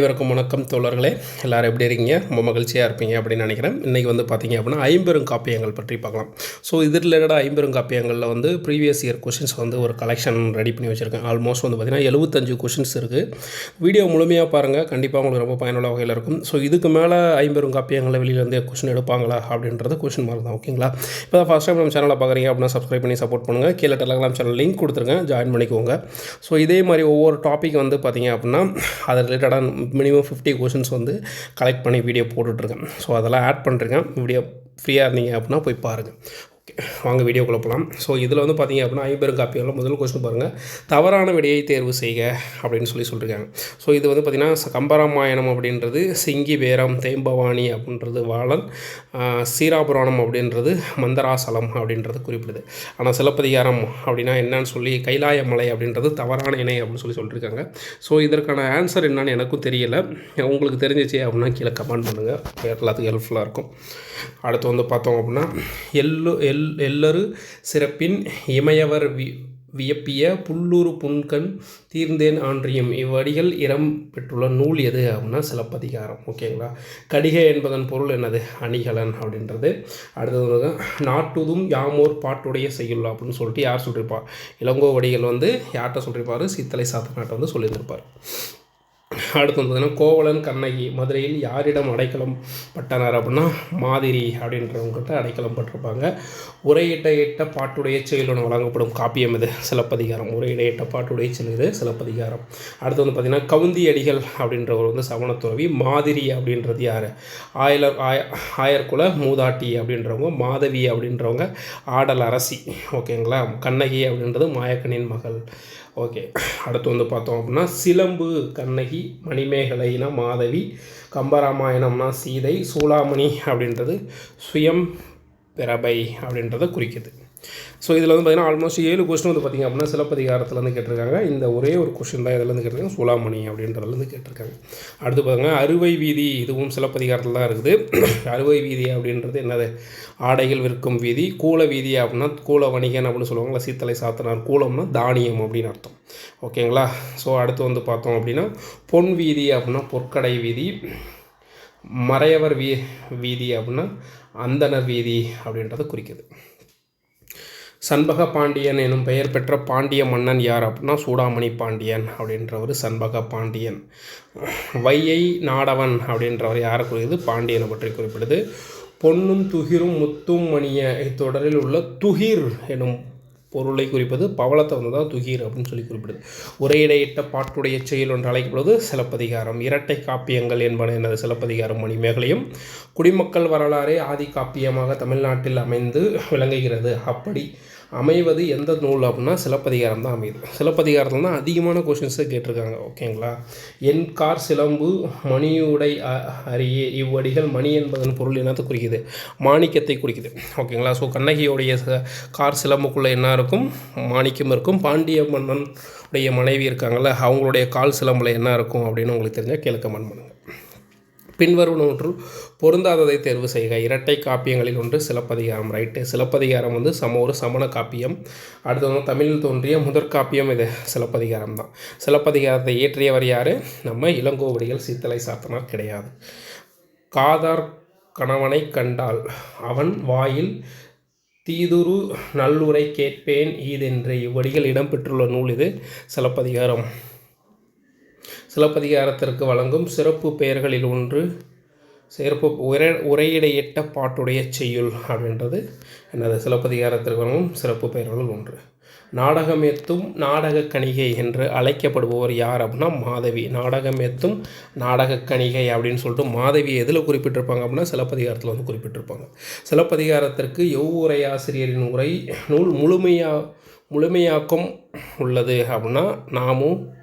அனைவருக்கும் வணக்கம் தோழர்களே. எல்லோரும் எப்படி இருக்கீங்க? ரொம்ப மகிழ்ச்சியாக இருப்பீங்க அப்படின்னு நினைக்கிறேன். இன்றைக்கி வந்து பார்த்தீங்க அப்படின்னா ஐம்பெரும் காப்பியங்கள் பற்றி பார்க்கலாம். ஸோ இது ரிலேட்டடாக ஐம்பெரும் காப்பியங்களில் வந்து ப்ரீவியஸ் இயர் கொஷின்ஸ் வந்து ஒரு கலெக்ஷன் ரெடி பண்ணி வச்சுருக்கேன். ஆல்மோஸ்ட் வந்து பார்த்திங்கன்னா எழுபத்தஞ்சு கொஷின்ஸ் இருக்குது வீடியோ முழுமையாக பாருங்கள் கண்டிப்பாக உங்களுக்கு ரொம்ப பயனுள்ள வகையில் இருக்கும். ஸோ இதுக்கு மேலே ஐம்பெரும் காப்பியங்களை வந்து கொஷின் எடுப்பாங்களா அப்படின்றது கொஷின் மார்க் தான். ஓகேங்களா இப்போ ஃபஸ்ட் டைம் நம்ம சேனலை பார்க்குறீங்க அப்படின்னா சப்ஸ்கிரைப் பண்ணி சப்போர்ட் பண்ணுங்கள் கீழே டெலகிராம் சேனல் லிங்க் கொடுத்துருங்க. ஜாயின் பண்ணிக்கோங்க. ஸோ இதே மாதிரி ஒவ்வொரு டாபிக் வந்து பார்த்திங்க அப்படின்னா அது ரிலேட்டடாக மினிமம் ஃபிஃப்டி கொஷின்ஸ் வந்து கலெக்ட் பண்ணி வீடியோ போட்டுட்ருக்கேன் ஸோ அதெல்லாம் ஆட் பண்ணிருக்கேன் வீடியோ ஃப்ரீயாக இருந்தீங்க அப்படின்னா போய் பாருங்கள் வாங்க வீடியோக்குள்ளே போகலாம் ஸோ இதில் வந்து பார்த்தீங்க அப்படின்னா ஐம்பெரும் காப்பியெல்லாம் முதல் கொஸ்டின் பாருங்கள் தவறான விடையை தேர்வு செய்க அப்படின்னு சொல்லி சொல்லியிருக்காங்க ஸோ இது வந்து பார்த்திங்கன்னா கம்பராமாயணம் அப்படின்றது சிங்கி பேரம் தேம்பவாணி அப்படின்றது வாழன் சீராபுராணம் அப்படின்றது மந்தராசலம் அப்படின்றது குறிப்பிடுது. ஆனால் சிலப்பதிகாரம் அப்படின்னா என்னன்னு சொல்லி கைலாய மலை அப்படின்றது தவறான இணை அப்படின்னு சொல்லி சொல்லியிருக்காங்க ஸோ இதற்கான ஆன்சர் என்னன்னு எனக்கும் தெரியல. உங்களுக்கு தெரிஞ்சிச்சு அப்படின்னா கீழே கமெண்ட் பண்ணுங்கள் எல்லாத்துக்கும் ஹெல்ப்ஃபுல்லாக இருக்கும். அடுத்து வந்து பார்த்தோம் அப்படின்னா எல்லு எல் எல் எல்லொரு சிறப்பின் இமையவர் வி வியப்பிய புல்லூர் புன்கண் தீர்ந்தேன் ஆன்றியும். இவ்வடிகள் இடம் பெற்றுள்ள நூல் எது அப்படின்னா சிலப்பதிகாரம். ஓகேங்களா? கடிகை என்பதன் பொருள் என்னது? அணிகலன் அப்படின்றது அடுத்தது வந்து நாட்டுதும் யாமோர் பாட்டுடைய செய்யுள் அப்படின்னு சொல்லிட்டு யார் சொல்லியிருப்பா இளங்கோவடிகள் வந்து யார்கிட்ட சொல்லியிருப்பாரு சாத்த நாட்டை வந்து சொல்லியிருந்திருப்பார் அடுத்து வந்து கோவலன் கண்ணகி மதுரையில் யாரிடம் அடைக்கலம் பட்டனர் அப்படின்னா மாதிரி அப்படின்றவங்ககிட்ட அடைக்கலம் பட்டிருப்பாங்க. உரையிட்ட இட்ட பாட்டுடைய செயலுடன் வழங்கப்படும். காப்பியம் இது. சிலப்பதிகாரம். உரையிட இட்ட பாட்டுடைய செயல் இது. சிலப்பதிகாரம். அடுத்து வந்து பார்த்திங்கன்னா கவுந்தி அடிகள் அப்படின்றவர் வந்து சவணத்துறவி மாதிரி அப்படின்றது யார்? ஆயலர் ஆய ஆயர்குல மூதாட்டி அப்படின்றவங்க மாதவி அப்படின்றவங்க ஆடல் அரசி ஓகேங்களா? கண்ணகி அப்படின்றது மாயக்கனின் மகள். ஓகே. அடுத்து வந்து பார்த்தோம் அப்படின்னா சிலம்பு கண்ணகி மணிமேகலைனா மாதவி கம்பராமாயணம்னா சீதை சூளாமணி அப்படின்றது சுயம் பிரபை அப்படின்றத குறிக்குது. ஸோ இதில் வந்து பார்த்தீங்கன்னா ஆல்மோஸ்ட் ஏழு கொஸ்டின் வந்து பார்த்திங்க அப்படின்னா சிலப்பதிகாரத்துலேருந்து கேட்டிருக்காங்க. இந்த ஒரே ஒரு கொஸ்டின் தான் இதுலேருந்து கேட்டிருக்காங்க. சூளாமணி அப்படின்றதுலேருந்து கேட்டிருக்காங்க. அடுத்து பாருங்க அறுவை வீதி இதுவும் சிலப்பதிகாரத்தில் தான் இருக்குது. அறுவை வீதி அப்படின்றது என்னது? ஆடைகள் விற்கும் வீதி. கூல வீதி அப்படின்னா கூல வணிகன் அப்படின்னு சொல்லுவாங்களா சீத்தலை சாத்தனார். கூலம்னா தானியம் அப்படின்னு அர்த்தம். ஓகேங்களா ஸோ அடுத்து வந்து பார்த்தோம் அப்படின்னா பொன் வீதி அப்படின்னா பொற்கடை வீதி. மறையவர் வீ வீதி அப்படின்னா அந்தனர் வீதி அப்படின்றத குறிக்குது. சண்பக பாண்டியன் எனும் பெயர் பெற்ற பாண்டிய மன்னன் யார் அப்படின்னா சூடாமணி பாண்டியன் அப்படின்றவர் சண்பக பாண்டியன் வையை நாடவன் அப்படின்றவர் யாரை குறிக்குது பாண்டியனை பற்றி குறிப்பிடுது. பொன்னும் துகிரும் முத்தும் மணிய இத்தொடரில் உள்ள துகிர் எனும் பொருளை குறிப்பது பவளத்தை வந்து தான் துகீர் அப்படின்னு சொல்லி குறிப்பிடுது. உரையிடையிட்ட பாட்டுடைய செயல் என்று அழைக்கப்படுவது சிலப்பதிகாரம். இரட்டை காப்பியங்கள் என்பன எனது சிலப்பதிகாரம் மணிமேகலையும் குடிமக்கள் வரலாறே ஆதி காப்பியமாக தமிழ்நாட்டில் அமைந்து விளங்குகிறது. அப்படி அமைவது எந்த நூல் அப்படின்னா சிலப்பதிகாரம் தான் அமையுது. சிலப்பதிகாரத்தில் தான் அதிகமான கொஷின்ஸை கேட்டிருக்காங்க ஓகேங்களா என் கார் சிலம்பு மணியுடை அ- அரியே இவ்வடிகள் மணி என்பதன் பொருள் என்னத்தை குறிக்குது? மாணிக்கத்தை குறிக்குது ஓகேங்களா ஸோ கண்ணகியோடைய கார் சிலம்புக்குள்ளே என்ன இருக்கும்? மாணிக்கம் இருக்கும். பாண்டிய மன்னன் உடைய மனைவி இருக்காங்கல்ல அவங்களுடைய கால் சிலம்பில் என்ன இருக்கும் அப்படின்னு உங்களுக்கு தெரிஞ்சால் கீழே கமெண்ட் பண்ணுங்கள் பின்வரும் நூற்று பொருந்தாததை தேர்வு செய்க. இரட்டை காப்பியங்களில் ஒன்று சிலப்பதிகாரம் ரைட்டு சிலப்பதிகாரம் வந்து சம ஒரு சமண காப்பியம். அடுத்து வந்து தமிழில் தோன்றிய முதற் காப்பியம் இது சிலப்பதிகாரம் தான். சிலப்பதிகாரத்தை இயற்றியவர் யார்? நம்ம இளங்கோவடிகள் சீத்தலை சாத்தனார் கிடையாது. காதார் கணவனை கண்டால் அவன் வாயில் தீதுரு நல்லுரை கேட்பேன். ஈதென்று இவ்வடிகள் இடம்பெற்றுள்ள நூல் இது சிலப்பதிகாரம். சிலப்பதிகாரத்திற்கு வழங்கும் சிறப்பு பெயர்களில் ஒன்று சிறப்பு உரை உரையிடையிட்ட பாட்டுடைய செய்யுள் அப்படின்றது. என்னது? சிலப்பதிகாரத்திற்கு சிறப்பு பெயர்களுள் ஒன்று. நாடகமேத்தும் நாடக கணிகை என்று அழைக்கப்படுபவர் யார் அப்படின்னா மாதவி. நாடகமேத்தும் நாடக கணிகை அப்படின்னு சொல்லிட்டு மாதவி எதில் குறிப்பிட்டிருப்பாங்க அப்படின்னா சிலப்பதிகாரத்தில் வந்து குறிப்பிட்டிருப்பாங்க. சிலப்பதிகாரத்திற்கு எவ்வுரையாசிரியரின் உரை நூல் முழுமையா முழுமையாக்கம் உள்ளது அப்படின்னா நாமும்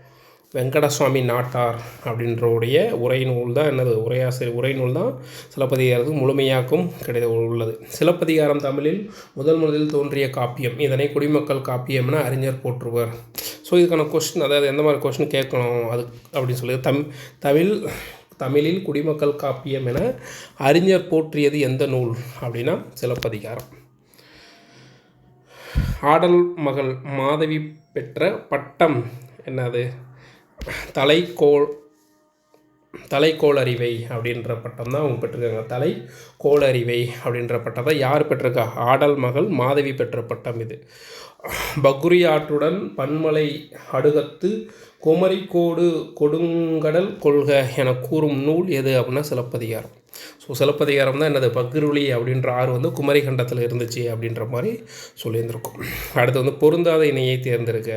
வெங்கடசுவாமி நாட்டார் அப்படின்றவுடைய உரை நூல் தான் என்னது? உரையாசிரியர் உரை நூல் தான் சிலப்பதிகாரத்துக்கு முழுமையாக்கும் கிடை உள்ளது. சிலப்பதிகாரம் தமிழில் முதல் முதலில் தோன்றிய காப்பியம். இதனை குடிமக்கள் காப்பியம் என அறிஞர் போற்றுவர். ஸோ இதுக்கான கொஸ்டின் அதாவது எந்த மாதிரி கொஸ்டின் கேட்கணும்? அது அப்படின்னு சொல்லி தம் தமிழ் தமிழில் குடிமக்கள் காப்பியம் என அறிஞர் போற்றியது எந்த நூல்? அப்படின்னா சிலப்பதிகாரம். ஆடல் மகள் மாதவி பெற்ற பட்டம் என்னது? தலைக்கோள் தலைக்கோள் அறிவை அப்படின்ற பட்டம் தான் அவங்க பெற்றிருக்காங்க. தலை கோளறிவை அப்படின்ற பட்டம் தான் யார் பெற்றிருக்கா? ஆடல் மகள் மாதவி பெற்ற பட்டம் இது. பக்ரி ஆற்றுடன் பன்மலை அடுகத்து குமரிக்கோடு கொடுங்கடல் கொள்க என கூறும் நூல் எது அப்படின்னா சிலப்பதிகாரம். ஸோ சிலப்பதிகாரம் தான் என்னது? பக்ருளி அப்படின்ற ஆறு வந்து குமரி கண்டத்தில் இருந்துச்சு அப்படின்ற மாதிரி சொல்லியிருந்திருக்கும். அடுத்து வந்து பொருந்தாத இணையை தேர்ந்தெடுக்க.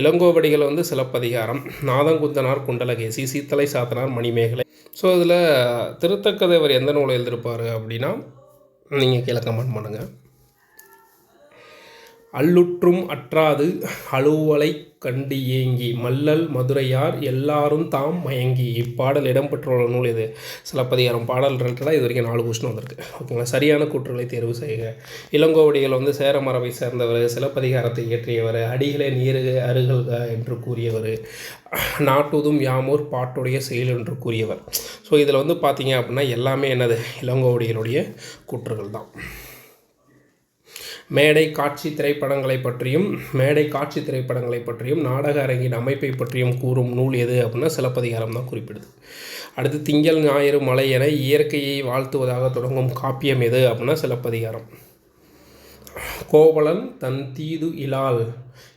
இளங்கோவடிகள் வந்து சிலப்பதிகாரம். நாதங்குந்தனார் குண்டலகேசி சீத்தலை சாத்தனார் மணிமேகலை. ஸோ இதில் திருத்தக்கதேவர் எந்த நூலை எழுதியிருப்பார் அப்படின்னா நீங்கள் கீழே கமெண்ட் பண்ணுங்கள் அல்லுற்றும் அற்றாது அலுவலை கண்டு ஏங்கி மல்லல் மதுரையார் எல்லாரும் தாம் மயங்கி. இப்பாடல் இடம்பெற்றுள்ள நூல் இது. சிலப்பதிகாரம் பாடல் ரிலேட்டடாக இது வரைக்கும் நாலு கொஸ்டின் வந்திருக்கு. ஓகேங்களா? சரியான கூற்றுகளை தேர்வு செய்க. இளங்கோவடிகள் வந்து சேரமரபை சேர்ந்தவர் சிலப்பதிகாரத்தை இயற்றியவர் அடிகளே நீரு அருகல்க என்று கூறியவர் நாட்டுதும் யாமூர் பாட்டுடைய செயல் என்று கூறியவர். ஸோ இதில் வந்து பார்த்தீங்க அப்படின்னா எல்லாமே என்னது? இளங்கோவடிகளுடைய கூற்றுகள் தான். மேடை காட்சி திரைப்படங்களை பற்றியும் மேடை காட்சி திரைப்படங்களை பற்றியும் நாடக அரங்கின் அமைப்பை பற்றியும் கூறும் நூல் எது அப்படின்னா சிலப்பதிகாரம் தான் குறிப்பிடுது. அடுத்து திங்கள் ஞாயிறு மலை என இயற்கையை வாழ்த்துவதாக தொடங்கும் காப்பியம் எது அப்படின்னா சிலப்பதிகாரம். கோவலன் தன் தீது இலால்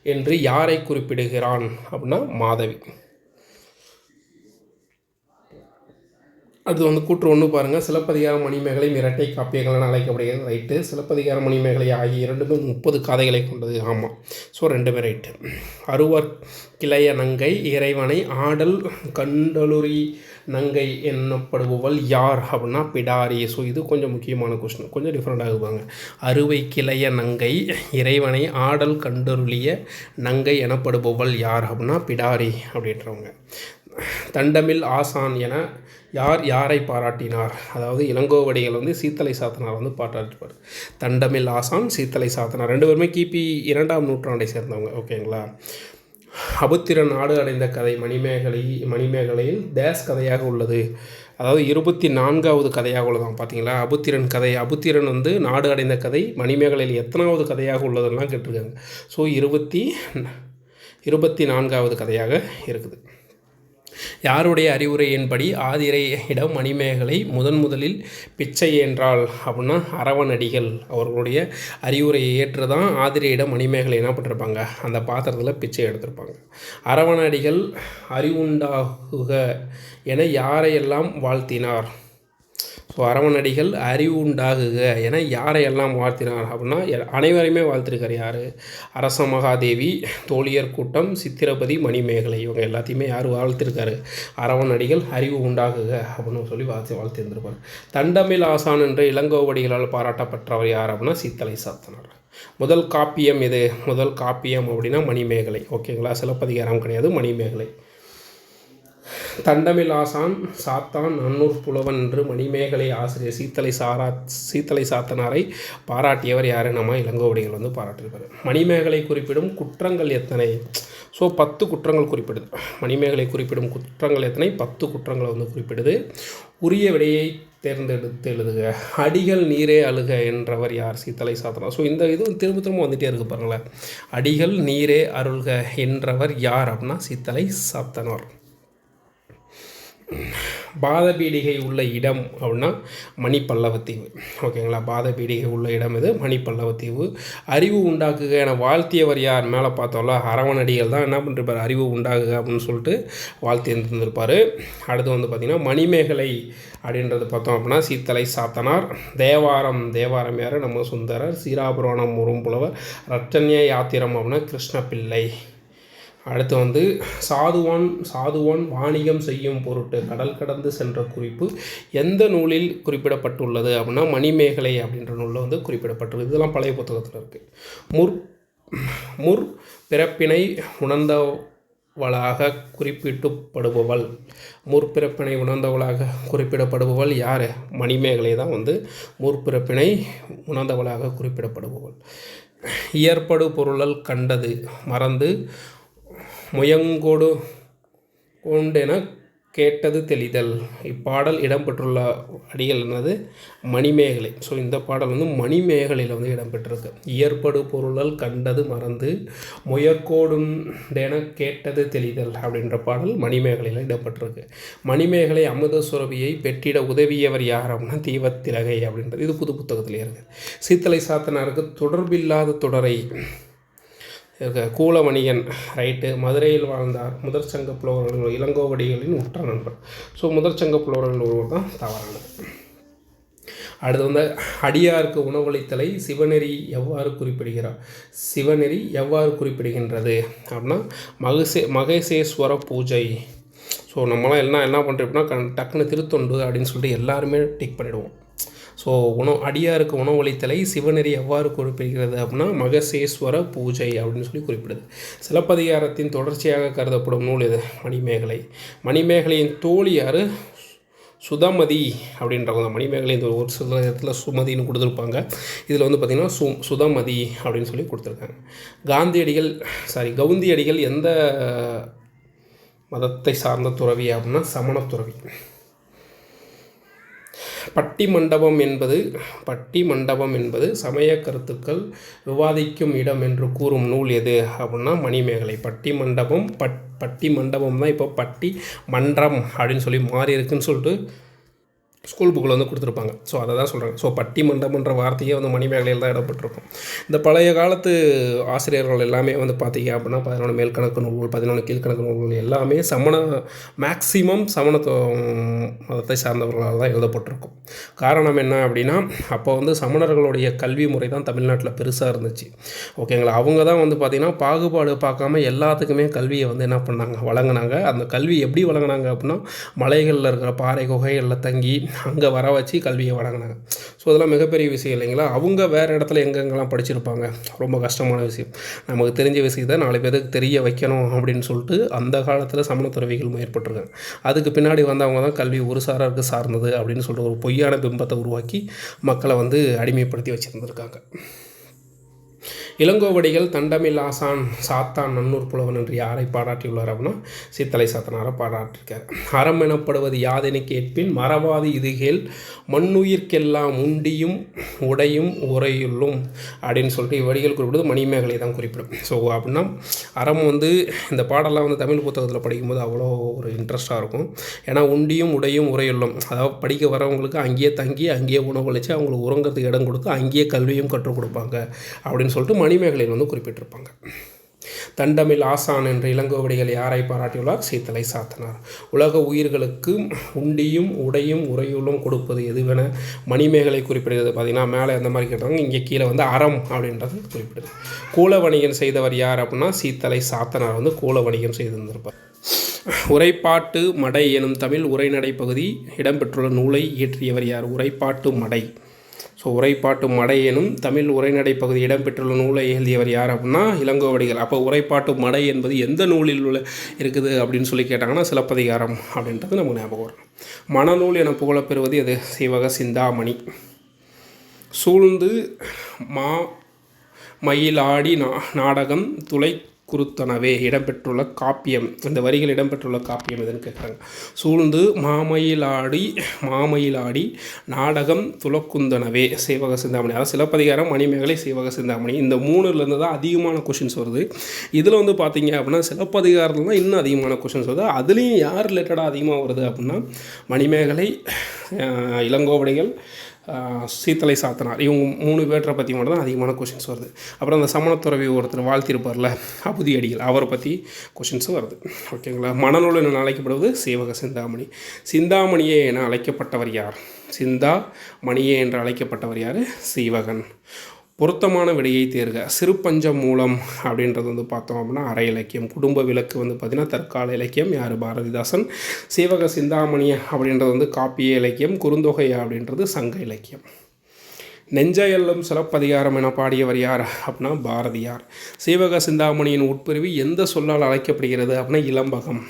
என்று யாரை குறிப்பிடுகிறான் அப்படின்னா மாதவி. அது வந்து கூற்று ஒன்று பாருங்கள் சிலப்பதிகார மணிமேகலை இரட்டை காப்பியங்கள் என அழைக்கப்படுகிறது. ரைட்டு. சிலப்பதிகார மணிமேகலை ஆகிய இரண்டுமே முப்பது காதைகளை கொண்டது. ஆமாம் ஸோ ரெண்டுமே ரைட்டு. அருவர் கிளைய நங்கை இறைவனை ஆடல் கண்டலுரி நங்கை என்னப்படுபவள் யார் அப்படின்னா பிடாரி. ஸோ இது கொஞ்சம் முக்கியமான கொஸ்டின் கொஞ்சம் டிஃப்ரெண்ட்டாக இருப்பாங்க அறுவை கிளைய நங்கை இறைவனை ஆடல் கண்டருளிய நங்கை எனப்படுபவள் யார் அப்படின்னா பிடாரி அப்படின்றவங்க. தண்டமில் ஆசான் என யார் யாரை பாராட்டினார்? அதாவது இளங்கோவடிகள் வந்து சீத்தலை சாத்தனார் வந்து பாராட்டிப்பார் தண்டமில் ஆசான் சீத்தலை சாத்தனார் ரெண்டு பேருமே கிபி இரண்டாம் நூற்றாண்டை சேர்ந்தவங்க. ஓகேங்களா அபுத்திரன் நாடு அடைந்த கதை மணிமேகலை மணிமேகலையில் தேஸ் கதையாக உள்ளது. அதாவது இருபத்தி நான்காவது கதையாக உள்ளதான் பார்த்தீங்களா அபுத்திரன் கதை. அபுத்திரன் வந்து நாடு அடைந்த கதை மணிமேகலையில் எத்தனாவது கதையாக உள்ளதெல்லாம் கேட்டிருக்காங்க. ஸோ இருபத்தி இருபத்தி நான்காவது கதையாக இருக்குது. யாருடைய அறிவுரையின்படி ஆதிரையிடம் மணிமேகலை முதன் முதலில் பிச்சை என்றால் அப்படின்னா அரவணடிகள். அவர்களுடைய அறிவுரையை ஏற்று தான் ஆதிரையிடம் மணிமேகலை என்ன பண்ணிருப்பாங்க? அந்த பாத்திரத்தில் பிச்சை எடுத்திருப்பாங்க. அரவணடிகள் அறிவுண்டாகுக என யாரையெல்லாம் வாழ்த்தினார்? ஸோ அரவணடிகள் அறிவு உண்டாகுக என யாரையெல்லாம் வாழ்த்தினார் அப்படின்னா அனைவரையுமே வாழ்த்திருக்கார் யார்? அரச மகாதேவி தோழியர் கூட்டம் சித்திரபதி மணிமேகலை இவங்க எல்லாத்தையுமே யார் வாழ்த்திருக்காரு? அரவணடிகள் அறிவு உண்டாகுக அப்படின்னு சொல்லி வாழ்த்து வாழ்த்திருந்திருப்பார் தண்டமில் ஆசான் என்று இளங்கோவடிகளால் பாராட்டப்பட்டவர் யார் அப்படின்னா சித்தலை சாத்தனார். முதல் காப்பியம் இது முதல் காப்பியம் அப்படின்னா மணிமேகலை. ஓகேங்களா? சிலப்பதிகாரம் கிடையாது மணிமேகலை. தண்டமில் ஆசான் சாத்தான் அன்னூர் புலவன் என்று மணிமேகலை ஆசிரியர் சீத்தலை சாரா சீத்தலை சாத்தனாரை பாராட்டியவர் யார்? நம்ம இளங்கோவடிகள் வந்து பாராட்டியிருப்பார். மணிமேகலை குறிப்பிடும் குற்றங்கள் எத்தனை? ஸோ பத்து குற்றங்கள் குறிப்பிடுது. மணிமேகலை குறிப்பிடும் குற்றங்கள் எத்தனை? பத்து குற்றங்களை வந்து குறிப்பிடுது. உரிய விடையை தேர்ந்தெடுத்து எழுதுக. அடிகள் நீரே அழுக என்றவர் யார்? சீத்தலை சாத்தனா ஸோ இந்த இது திரும்ப திரும்ப வந்துகிட்டே இருக்கு பாருங்களேன். அடிகள் நீரே அருள்க என்றவர் யார் அப்படின்னா? சீத்தலை சாத்தனார். பாதபீடிகை உள்ள இடம் அப்படின்னா மணிப்பல்லவத்தீவு. ஓகேங்களா? பாதபீடிகை உள்ள இடம் இது மணிப்பல்லவத்தீவு. அறிவு உண்டாக்குக என வாழ்த்தியவர் யார்? மேலே பார்த்தோம்ல அரவணடிகள் தான் என்ன பண்ணிருப்பார்? அறிவு உண்டாகுக அப்படின்னு சொல்லிட்டு வாழ்த்தி இருந்திருப்பார் அடுத்து வந்து பார்த்திங்கன்னா மணிமேகலை அப்படின்றது பார்த்தோம் அப்படின்னா சீத்தலை சாத்தனார் தேவாரம் தேவாரம் யார்? நம்ம சுந்தரர் சீராபுராணம் முரும்புலவர் ரச்சன்ய யாத்திரம் அப்படின்னா கிருஷ்ணபிள்ளை அடுத்து வந்து சாதுவான் சாதுவான் வாணிகம் செய்யும் பொருட்டு கடல் கடந்து சென்ற குறிப்பு எந்த நூலில் குறிப்பிடப்பட்டுள்ளது அப்படின்னா மணிமேகலை அப்படின்ற நூலில் வந்து குறிப்பிடப்பட்டுள்ளது. இதெல்லாம் பழைய புத்தகத்தில் இருக்குது முற் முற் பிறப்பினை உணர்ந்தவளாக குறிப்பிட்டுப்படுபவள். முற்பிறப்பினை உணர்ந்தவளாக குறிப்பிடப்படுபவள் யார்? மணிமேகலை தான் வந்து முற்பிறப்பினை உணர்ந்தவளாக குறிப்பிடப்படுபவள். இயற்படு பொருளல் கண்டது மறந்து முயங்கொடு கொண்டென கேட்டது தெளிதல். இப்பாடல் இடம்பெற்றுள்ள அடிகள் என்னது? மணிமேகலை. ஸோ இந்த பாடல் வந்து மணிமேகலையில் வந்து இடம்பெற்றிருக்கு. இயற்படு பொருளல் கண்டது மறந்து முயற்கோடும் தென கேட்டது தெளிதல் அப்படின்ற பாடல் மணிமேகலையில் இடம்பெற்றிருக்கு. மணிமேகலை அமுத சுரபியை பெற்றிட உதவியவர் யார் அப்படின்னா தீவத்திலகை அப்படின்றது. இது புது புத்தகத்தில் இருக்குது சீத்தலை சாத்தனாருக்கு தொடர்பில்லாத தொடரை இருக்க கூலமணியன் ரைட்டு மதுரையில் வாழ்ந்தார். முதற் சங்க புலவர்கள் இளங்கோவடிகளின் உற்ற நண்பர். ஸோ முதற் சங்க புலவர்கள் ஒருவர் தான் தவறானது. அடுத்து வந்து அடியாருக்கு உணவளித்தலை சிவநெறி எவ்வாறு குறிப்பிடுகிறார்? சிவநெறி எவ்வாறு குறிப்பிடுகின்றது? அப்படின்னா மகசே மகேசேஸ்வர பூஜை. ஸோ நம்மளாம் எல்லாம் என்ன பண்ணுறோம்னா கண் டக்குன்னு திருத்தொண்டு அப்படின்னு சொல்லிட்டு எல்லாருமே டிக் பண்ணிவிடுவோம் ஸோ உணவு அடியாருக்கு உணவளித்தலை சிவநெறி எவ்வாறு குறிப்பிடுகிறது அப்படின்னா மகசேஸ்வர பூஜை அப்படின்னு சொல்லி குறிப்பிடுது. சிலப்பதிகாரத்தின் தொடர்ச்சியாக கருதப்படும் நூல் இது மணிமேகலை. மணிமேகலையின் தோழியார் சுதமதி அப்படின்றவங்க தான் மணிமேகலை இந்த ஒரு சில இடத்துல சுமதின்னு கொடுத்துருப்பாங்க. இதில் வந்து பார்த்திங்கன்னா சு சுதமதி அப்படின்னு சொல்லி கொடுத்துருக்காங்க. காந்தியடிகள் சாரி கவுந்தியடிகள் எந்த மதத்தை சார்ந்த துறவி அப்படின்னா சமண துறவி. பட்டி மண்டபம் என்பது பட்டி மண்டபம் என்பது சமய கருத்துக்கள் விவாதிக்கும் இடம் என்று கூறும் நூல் எது? அப்படின்னா மணிமேகலை. பட்டி மண்டபம் பட் பட்டி மண்டபம் தான் இப்போ பட்டி மன்றம் அப்படின்னு சொல்லி மாறி இருக்குன்னு சொல்லிட்டு ஸ்கூல் புக்கில் வந்து கொடுத்துருப்பாங்க. ஸோ அதை தான் சொல்கிறாங்க ஸோ பட்டி மண்டபம்ன்ற வார்த்தையே வந்து மணிமேகலையில் தான் இடப்பட்டிருக்கும் இந்த பழைய காலத்து ஆசிரியர்கள் எல்லாமே வந்து பார்த்தீங்க அப்படின்னா பதினொன்று மேல்கணக்கு நூல்கள் பதினொன்று கீழ்கணக்கு நூல்கள் எல்லாமே சமண மேக்சிமம் சமணத்துவம் மதத்தை சார்ந்தவர்களால் தான் எழுதப்பட்டிருக்கும். காரணம் என்ன அப்படின்னா அப்போ வந்து சமணர்களுடைய கல்வி முறை தான் தமிழ்நாட்டில் பெருசாக இருந்துச்சு. ஓகேங்களா அவங்க தான் வந்து பார்த்திங்கன்னா பாகுபாடு பார்க்காம எல்லாத்துக்குமே கல்வியை வந்து என்ன பண்ணாங்க? வழங்கினாங்க. அந்த கல்வி எப்படி வழங்கினாங்க அப்படின்னா மலைகளில் இருக்கிற பாறை குகைகளில் தங்கி அங்கே வர வச்சு கல்வியை வழங்கினாங்க. ஸோ அதெல்லாம் மிகப்பெரிய விஷயம் இல்லைங்களா? அவங்க வேறு இடத்துல எங்கெங்கெல்லாம் படிச்சிருப்பாங்க? ரொம்ப கஷ்டமான விஷயம். நமக்கு தெரிஞ்ச விஷயத்தை நாலு பேருக்கு தெரிய வைக்கணும் அப்படின்னு சொல்லிட்டு அந்த காலத்தில் சமண துறவிகள் ஏற்பட்டிருக்காங்க. அதுக்கு பின்னாடி வந்தவங்க தான் கல்வி ஒரு சாராருக்கு சார்ந்தது அப்படின்னு சொல்லிட்டு ஒரு பொய்யான பிம்பத்தை உருவாக்கி மக்களை வந்து அடிமைப்படுத்தி வச்சுருந்துருக்காங்க. இளங்கோவடிகள் தண்டமில் ஆசான் சாத்தான் நன்னூர் புலவன் என்று யாரை பாராட்டியுள்ளார் அப்படின்னா சித்தலை சாத்தனாரை பாராட்டியிருக்கார். அறம் எனப்படுவது யாதென கேட்பின் மரவாதி இதுகேல் மண்ணுயிர்க்கெல்லாம் உண்டியும் உடையும் உரையுள்ளும் அப்படின்னு சொல்லிட்டு இவ்வடிகள் குறிப்பிடுவது மணிமேகலை தான் குறிப்பிடும். ஸோ அப்படின்னா அறம் வந்து இந்த பாடலாம் வந்து தமிழ் புத்தகத்தில் படிக்கும்போது அவ்வளோ ஒரு இன்ட்ரெஸ்ட்டாக இருக்கும். ஏன்னா உண்டியும் உடையும் உரையுள்ளும் அதாவது படிக்க வரவங்களுக்கு அங்கேயே தங்கி அங்கேயே உணவளித்து அவங்களுக்கு உறங்கிறதுக்கு இடம் கொடுத்து அங்கேயே கல்வியும் கற்றுக் கொடுப்பாங்க அப்படின்னு சொல்லிட்டு மணிமேகலையில் வந்து குறிப்பிட்டிருப்பாங்க. தண்டமில் ஆசான் என்ற இளங்கோவடிகள் யாரை பாராட்டியுள்ளார். சீத்தலை சாத்தனார். உலக உயிர்களுக்கு உண்டியும் உடையும் உறையுளும் கொடுப்பது எதுவென மணிமேகலை குறிப்பிடுகிறது. பார்த்தீங்கன்னா மேலே எந்த மாதிரி கேட்டாங்க இங்கே கீழே வந்து அறம் அப்படின்றது குறிப்பிடுது. கூல வணிகம் செய்தவர் யார் அப்படின்னா சீத்தலை சாத்தனார் வந்து கூல வணிகம் செய்திருந்திருப்பார். உரைப்பாட்டு மடை எனும் தமிழ் உரைநடை பகுதி இடம்பெற்றுள்ள நூலை இயற்றியவர் யார்? உரைப்பாட்டு மடை. ஸோ உரைப்பாட்டு மடை எனும் தமிழ் உரைநடை பகுதி இடம்பெற்றுள்ள நூலை எழுதியவர் யார் அப்படின்னா இளங்கோவடிகள். அப்போ உரைப்பாட்டு மடை என்பது எந்த நூலில் உள்ள இருக்குது அப்படின்னு சொல்லி கேட்டாங்கன்னா சிலப்பதிகாரம் அப்படின்றது நமக்கு ஞாபகம் வரும். மனநூல் என புகழப்பெறுவது எது? சிவக சிந்தாமணி. சூழ்ந்து மா மயிலாடி நா நாடகம் துளை குருத்தனவே இடம்பெற்றுள்ள காப்பியம். இந்த வரிகள் இடம்பெற்றுள்ள காப்பியம் எதுன்னு கேட்குறாங்க. சூழ்ந்து மாமயிலாடி மாமயிலாடி நாடகம் துலக்குந்தனவே. சேவக சிந்தாமணி. அதாவது சிலப்பதிகாரம் மணிமேகலை சேவக சிந்தாமணி. இந்த மூணுலேருந்து தான் அதிகமான கொஷின்ஸ் வருது. இதில் வந்து பார்த்தீங்க அப்படின்னா சிலப்பதிகாரத்தில் தான் இன்னும் அதிகமான கொஷின்ஸ் வருது. அதுலேயும் யார் ரிலேட்டடாக அதிகமாக வருது அப்படின்னா மணிமேகலை இளங்கோவடிகள் சீத்தலை சாத்தனார். இவங்க மூணு பேர்ட்ட பற்றி மட்டும் தான் அதிகமான கொஷின்ஸ் வருது. அப்புறம் அந்த சமணத்துறவி ஒருத்தர் வாழ்த்திருப்பார்ல அபுதி அடிகள் அவரை பற்றி கொஷின்ஸும் வருது. ஓகேங்களா மனநூல் என அழைக்கப்படுவது சேவக சிந்தாமணி. சிந்தாமணியே என அழைக்கப்பட்டவர் யார்? சிந்தா மணியே என்று அழைக்கப்பட்டவர் யார்? சீவகன். பொருத்தமான விடையை தேர்க. சிறுபஞ்சம் மூலம் அப்படின்றது வந்து பார்த்தோம் அப்படின்னா அரை இலக்கியம். குடும்ப விளக்கு வந்து பார்த்திங்கன்னா தற்கால இலக்கியம். யார்? பாரதிதாசன். சீவக சிந்தாமணி அப்படின்றது வந்து காப்பிய இலக்கியம். குறுந்தொகை அப்படின்றது சங்க இலக்கியம். நெஞ்சையல்லும் சிலப்பதிகாரம் என பாடியவர் யார் அப்படின்னா பாரதியார். சீவக சிந்தாமணியின் உட்பிரிவு எந்த சொல்லால் அழைக்கப்படுகிறது அப்படின்னா இளம்பகம்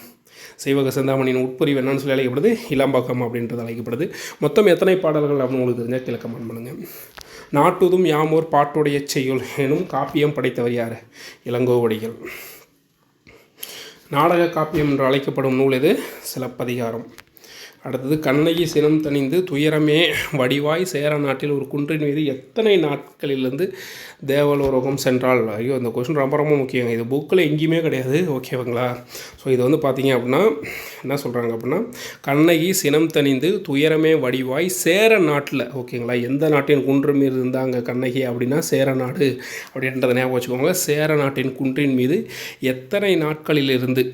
சீவக சிந்தாமணியின் உட்பிரிவு என்னன்னு சொல்லி அழைக்கப்படுது இளம்பகம் அப்படின்றது அழைக்கப்படுது. மொத்தம் எத்தனை பாடல்கள் அப்படின்னு உங்களுக்கு தெரிஞ்சால் கீழே கமெண்ட் பண்ணுங்கள் நாட்டுதும் யாமோர் பாட்டுடைய செய்யுள் எனும் காப்பியம் படைத்தவர் யார்? இளங்கோவடிகள். நாடக காப்பியம் என்று அழைக்கப்படும் நூல் இது சிலப்பதிகாரம். அடுத்தது கண்ணகி சினம் தணிந்து துயரமே வடிவாய் சேர நாட்டில் ஒரு குன்றின் மீது எத்தனை நாட்களிலிருந்து தேவலோரோகம் சென்றால் ஐயோ இந்த கொஸ்டின் ரொம்ப ரொம்ப முக்கியம். இது புக்கில் எங்கேயுமே கிடையாது. ஓகேவாங்களா ஸோ இது வந்து பார்த்தீங்க அப்படின்னா என்ன சொல்கிறாங்க அப்படின்னா கண்ணகி சினம் தணிந்து துயரமே வடிவாய் சேர நாட்டில் ஓகேங்களா? எந்த நாட்டின் குன்று மீது இருந்தாங்க கண்ணகி அப்படின்னா சேர நாடு அப்படின்றத ஞாபகம் வச்சுக்கோங்க. சேர நாட்டின் குன்றின் மீது எத்தனை நாட்களிலிருந்து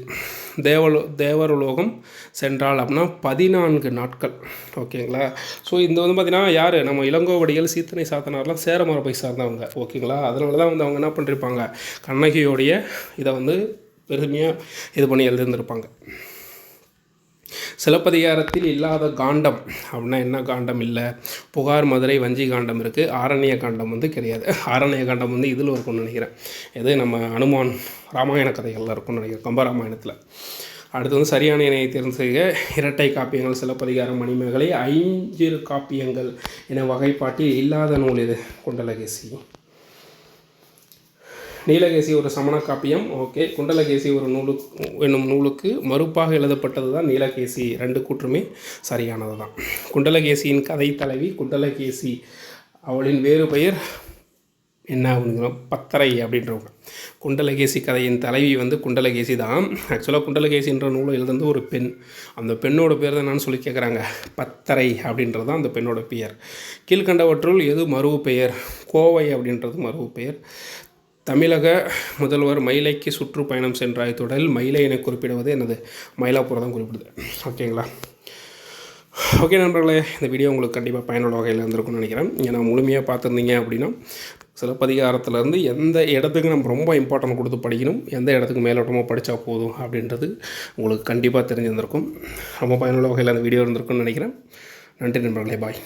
தேவலோ தேவரலோகம் சென்றால் அப்படின்னா பதினான்கு நாட்கள். ஓகேங்களா? ஸோ இந்த வந்து பார்த்திங்கன்னா யார்? நம்ம இளங்கோவடிகள் சீத்தனை சாத்தனார்லாம் சேரமர போய் சார்ந்தவங்க. ஓகேங்களா? அதனால தான் வந்து அவங்க என்ன பண்ணிருப்பாங்க? கண்ணகியோடைய இதை வந்து பெருமையாக இது பண்ணி எழுதியிருந்திருப்பாங்க. சிலப்பதிகாரத்தில் இல்லாத காண்டம். அப்படின்னா என்ன காண்டம் இல்லை? புகார் மதுரை வஞ்சி காண்டம் இருக்குது ஆரண்ய காண்டம் வந்து கிடையாது. ஆரண்ய காண்டம் வந்து இதில் இருக்கும்னு நினைக்கிறேன். எது நம்ம அனுமான் ராமாயண கதைகளில் இருக்கும்னு நினைக்கிறேன் கம்பராமாயணத்தில் அடுத்து வந்து சரியான இணையை தேர்வு செய்க இரட்டை காப்பியங்கள் சிலப்பதிகாரம் மணிமேகலை ஐஞ்சிறு காப்பியங்கள் என வகைப்பாட்டில் இல்லாத நூல் இது. குண்டலகேசி. நீலகேசி ஒரு சமண காப்பியம் ஓகே. குண்டலகேசி ஒரு நூலுக்கு என்னும் நூலுக்கு மறுப்பாக எழுதப்பட்டது தான் நீலகேசி ரெண்டு கூற்றுமே சரியானது தான் குண்டலகேசியின் கதை தலைவி குண்டலகேசி அவளின் வேறு பெயர் என்ன அப்படிங்கிற பத்தரை அப்படின்றவங்க. குண்டலகேசி கதையின் தலைவி வந்து குண்டலகேசி தான். ஆக்சுவலாக குண்டலகேசின்ற நூலை எழுதுந்து ஒரு பெண். அந்த பெண்ணோட பேர் தான் சொல்லி கேட்குறாங்க பத்தரை அப்படின்றது தான் அந்த பெண்ணோட பெயர். கீழ்கண்டவற்றுள் எது மறுவு பெயர் கோவை அப்படின்றது மறுவு பெயர் தமிழக முதல்வர் மயிலைக்கு சுற்றுப்பயணம் சென்றாய் தொடரில் மயிலை என குறிப்பிடுவது எனது மயிலாப்பூர் தான் குறிப்பிடுது. ஓகேங்களா? ஓகே நண்பர்களே இந்த வீடியோ உங்களுக்கு கண்டிப்பாக பயனுள்ள வகையில் இருந்திருக்கும்னு நினைக்கிறேன். ஏன்னா முழுமையாக பார்த்துருந்தீங்க அப்படின்னா சிலப்பதிகாரத்துலேருந்து எந்த இடத்துக்கு நம்ம ரொம்ப இம்பார்ட்டன்ட் கொடுத்து படிக்கணும் எந்த இடத்துக்கு மேலோட்டமாக படித்தா போதும் அப்படின்றது உங்களுக்கு கண்டிப்பாக தெரிஞ்சிருந்திருக்கும். ரொம்ப பயனுள்ள வகையில் அந்த வீடியோ இருந்திருக்கும்னு நினைக்கிறேன். நன்றி நண்பர்களே பாய்.